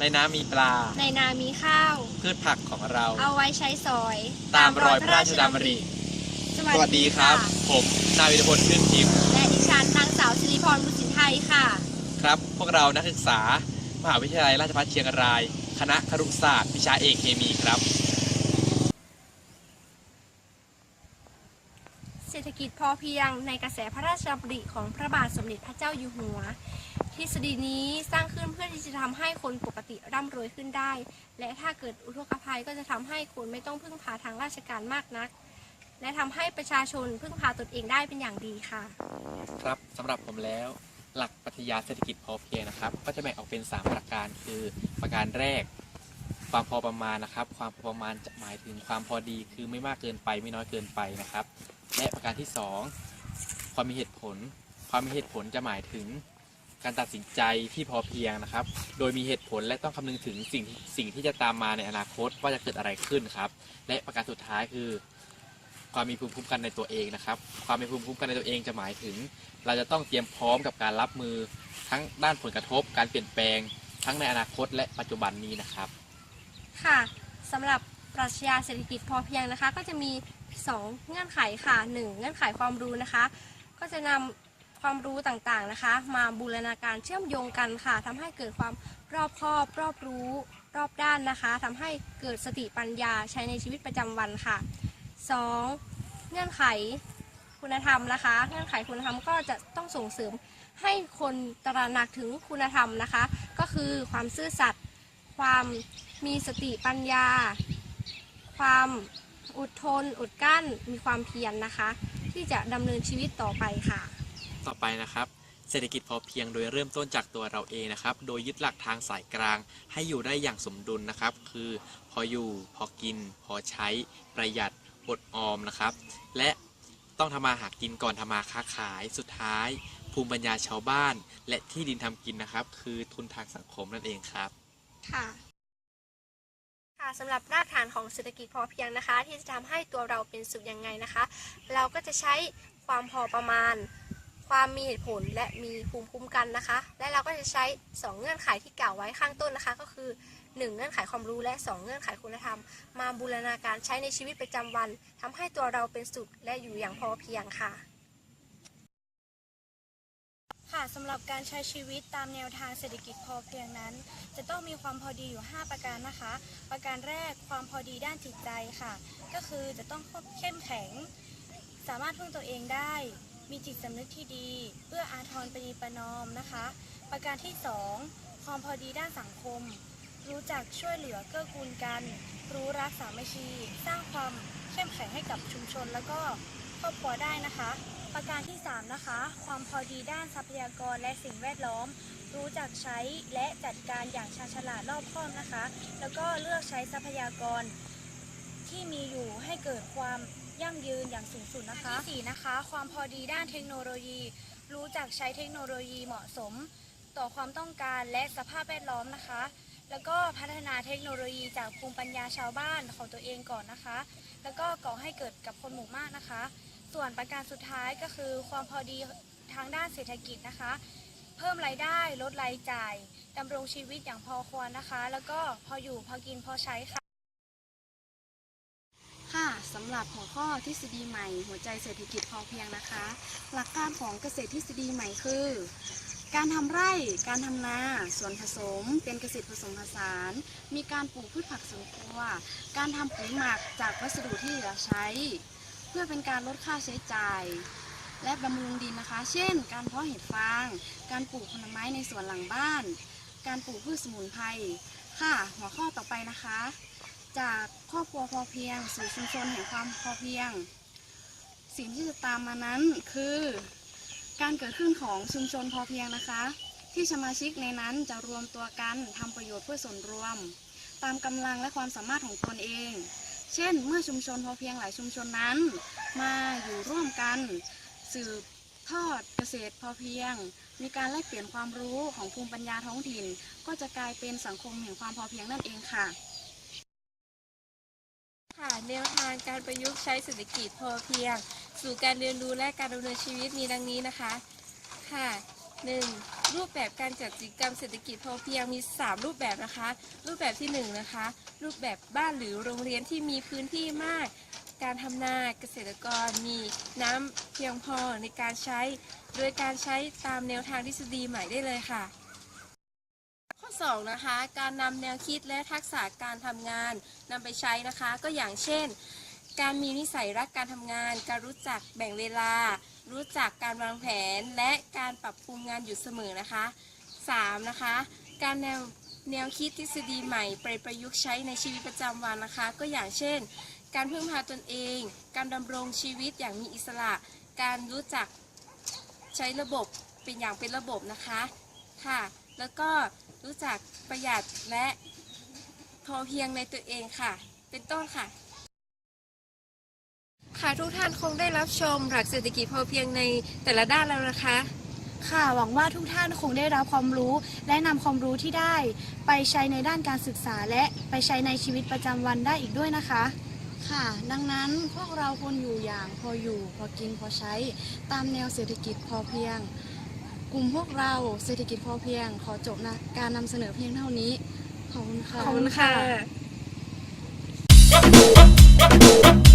ในน้ำมีปลา ในนามีข้าว พืชผักของเรา เอาไว้ใช้สอย ตามรอยพระราชดำริสสวัสดีครับะผมนายวิรพลชื่นทิพย์และดิฉันนางสาวสิริพรบุญสินไทยค่ะ ครับ พวกเรานักศึกษา มหาวิทยาลัยราชภัฏเชียงราย คณะครุศาสตร์วิชาเอกเคมีครับ เศรษฐกิจพอเพียงในกระแสพระราชดำริของพระบาทสมเด็จพระเจ้าอยู่หัว ทฤษฎีนี้สร้างขึ้นเพื่อที่จะทำให้คนปกติร่ำรวยขึ้นได้ และถ้าเกิดอุทกภัยก็จะทำให้คนไม่ต้องพึ่งพาทางราชการมากนัก และทำให้ประชาชนพึ่งพาตนเองได้เป็นอย่างดีค่ะ ครับสำหรับผมแล้ว หลักปรัชญาเศรษฐกิจพอเพียงนะครับ ก็จะแบ่งออกเป็น 3 ประการคือประการแรก ความพอประมาณนะครับ ความพอประมาณจะหมายถึงความพอดีคือไม่มากเกินไปไม่น้อยเกินไปนะครับ และประการที่ 2 ความมีเหตุผล ความมีเหตุผลจะหมายถึง การตัดสินใจที่พอเพียงนะครับ โดยมีเหตุผลและต้องคำนึงถึงสิ่งที่สิ่งที่จะตามมาในอนาคตว่าจะเกิดอะไรขึ้นครับ และประการสุดท้ายคือ ความมีภูมิคุ้มกันในตัวเองนะครับ ความมีภูมิคุ้มกันในตัวเองจะหมายถึง เราจะต้องเตรียมพร้อมกับการรับมือทั้งด้านผลกระทบ การเปลี่ยนแปลง ทั้งในอนาคต และปัจจุบันนี้นะครับ ค่ะสำหรับปรัชญาเศรษฐกิจพอเพียงนะคะ ก็จะมี 2 เงื่อนไขค่ะ 1 เงื่อนไขความรู้นะคะ ก็จะนำ ความรู้ต่างๆนะคะ มาบูรณาการเชื่อมโยงกันค่ะทำให้เกิดความรอบคอบรอบรู้รอบด้านนะคะทำให้เกิดสติปัญญาใช้ในชีวิตประจำวันค่ะ 2. เงื่อนไขคุณธรรมนะคะ เงื่อนไขคุณธรรมก็จะต้องส่งเสริมให้คนตระหนักถึงคุณธรรมนะคะ ก็คือความซื่อสัตย์ความมีสติปัญญา ความอดทนอดกลั้นมีความเพียรนะคะ ที่จะดำเนินชีวิตต่อไปค่ะ ต่อไปนะครับ เศรษฐกิจพอเพียงโดยเริ่มต้นจากตัวเราเองนะครับ โดยยึดหลักทางสายกลาง ให้อยู่ได้อย่างสมดุลนะครับ คือพออยู่ พอกิน พอใช้ ประหยัดอดออมนะครับ และต้องทำมาหากินก่อนทำมาค้าขาย สุดท้าย ภูมิปัญญาชาวบ้าน และที่ดินทำกินนะครับ คือทุนทางสังคมนั่นเองครับ ค่ะ ค่ะสำหรับรากฐานของเศรษฐกิจพอเพียงนะคะ ที่จะทำให้ตัวเราเป็นสุขยังไงนะคะ เราก็จะใช้ความพอประมาณ ความมีเหตุผลและมีภูมิคุ้มกันนะคะ และเราก็จะใช้ 2 เงื่อนไขที่กล่าวไว้ข้างต้นนะคะ ก็คือ 1 เงื่อนไขความรู้และ 2 เงื่อนไขคุณธรรม มาบูรณาการใช้ในชีวิตประจำวันทำให้ตัวเราเป็นสุขและอยู่อย่างพอเพียงค่ะ ค่ะสำหรับการใช้ชีวิตตามแนวทางเศรษฐกิจพอเพียงนั้น จะต้องมีความพอดีอยู่ 5 ประการนะคะ ประการแรกความพอดีด้านจิตใจค่ะ ก็คือจะต้องเข้มแข็ง สามารถพึ่งตัวเองได้ มีจิตสำนึกที่ดี เพื่ออาทรปณีประนอมนะคะ ประการที่ 2 ความพอดีด้านสังคม รู้จักช่วยเหลือเกื้อกูลกัน รู้รักสามัคคี สร้างความเข้มแข็งให้กับชุมชน แล้วก็ครอบครัวได้นะคะ ประการที่ 3 นะคะ ความพอดีด้านทรัพยากรและสิ่งแวดล้อม รู้จักใช้และจัดการอย่างชาญฉลาดรอบคอบนะคะ แล้วก็เลือกใช้ทรัพยากรที่มีอยู่ให้เกิดความ ยั่งยืนอย่างสูงสุดนะคะที่สี่นะคะ ความพอดีด้านเทคโนโลยี รู้จักใช้เทคโนโลยีเหมาะสม ต่อความต้องการและสภาพแวดล้อมนะคะ แล้วก็พัฒนาเทคโนโลยีจากภูมิปัญญาชาวบ้านของตัวเองก่อนนะคะ แล้วก็ก่อให้เกิดกับคนหมู่มากนะคะ ส่วนประการสุดท้ายก็คือความพอดีทางด้านเศรษฐกิจนะคะ เพิ่มรายได้ลดรายจ่ายดำรงชีวิตอย่างพอควรนะคะ แล้วก็พออยู่พอกินพอใช้ค่ะ สำหรับหัวข้อทฤษฎีใหม่ หัวใจเศรษฐกิจพอเพียงนะคะ หลักการของเกษตรทฤษฎีใหม่คือ การทำไร่ การทำนา ส่วนผสม เป็นเกษตรผสมผสาน มีการปลูกพืชผักสวนครัว การทำปุ๋ยหมักจากวัสดุที่เหลือใช้ เพื่อเป็นการลดค่าใช้จ่าย และบำรุงดินนะคะ เช่น การเพาะเห็ดฟาง การปลูกผลไม้ในสวนหลังบ้าน การปลูกพืชสมุนไพร ค่ะ หัวข้อต่อไปนะคะ จากครอบครัวพอเพียงสู่ชุมชนแห่งความพอเพียง สิ่งที่จะตามมานั้นคือ การเกิดขึ้นของชุมชนพอเพียงนะคะ ที่สมาชิกในนั้นจะรวมตัวกันทำประโยชน์เพื่อส่วนรวม ตามกำลังและความสามารถของตนเอง เช่น เมื่อชุมชนพอเพียงหลายชุมชนนั้น มาอยู่ร่วมกันสืบทอดเกษตรพอเพียง มีการแลกเปลี่ยนความรู้ของภูมิปัญญาท้องถิ่น ก็จะกลายเป็นสังคมแห่งความพอเพียงนั่นเองค่ะค่ะ แนวทางการประยุกต์ใช้เศรษฐกิจพอเพียง สู่การเรียนรู้และการดำเนินชีวิตมีดังนี้นะคะ ค่ะ 1. รูปแบบการจัดกิจกรรมเศรษฐกิจพอเพียงมี 3 รูปแบบนะคะ รูปแบบที่ 1 นะคะ รูปแบบบ้านหรือโรงเรียนที่มีพื้นที่มาก การทำนาเกษตรกรมีน้ำเพียงพอในการใช้ โดยการใช้ตามแนวทางทฤษฎีใหม่ได้เลยค่ะ อ2นะคะการนำแนวคิดและทักษะการทำงานนำไปใช้นะคะ ก็อย่างเช่น การมีนิสัยรักการทำงาน การรู้จักแบ่งเวลา รู้จักการวางแผน และการปรับปรุงงานอยู่เสมอนะคะ 3. นะคะการแนวแนวคิดทฤษฎีใหม่ไปประยุกต์ใช้ในชีวิตประจำวันนะคะ ก็อย่างเช่น การพึ่งพาตนเอง การดำรงชีวิตอย่างมีอิสระ การรู้จักใช้ระบบเป็นอย่างเป็นระบบนะคะค่ะ แล้วก็ รู้จักประหยัดและพอเพียงในตัวเองค่ะ เป็นต้นค่ะ ค่ะทุกท่านคงได้รับชมหลักเศรษฐกิจพอเพียงในแต่ละด้านแล้วนะคะ ค่ะหวังว่าทุกท่านคงได้รับความรู้ และนำความรู้ที่ได้ ไปใช้ในด้านการศึกษาและไปใช้ในชีวิตประจำวันได้อีกด้วยนะคะ ค่ะ ดังนั้นพวกเราควรอยู่อย่างพออยู่ พอกินพอใช้ ตามแนวเศรษฐกิจพอเพียง กลุ่มพวกเราเศรษฐกิจพอเพียง ขอจบนะการนำเสนอเพียงเท่านี้ ขอบคุณค่ะ ขอบคุณค่ะ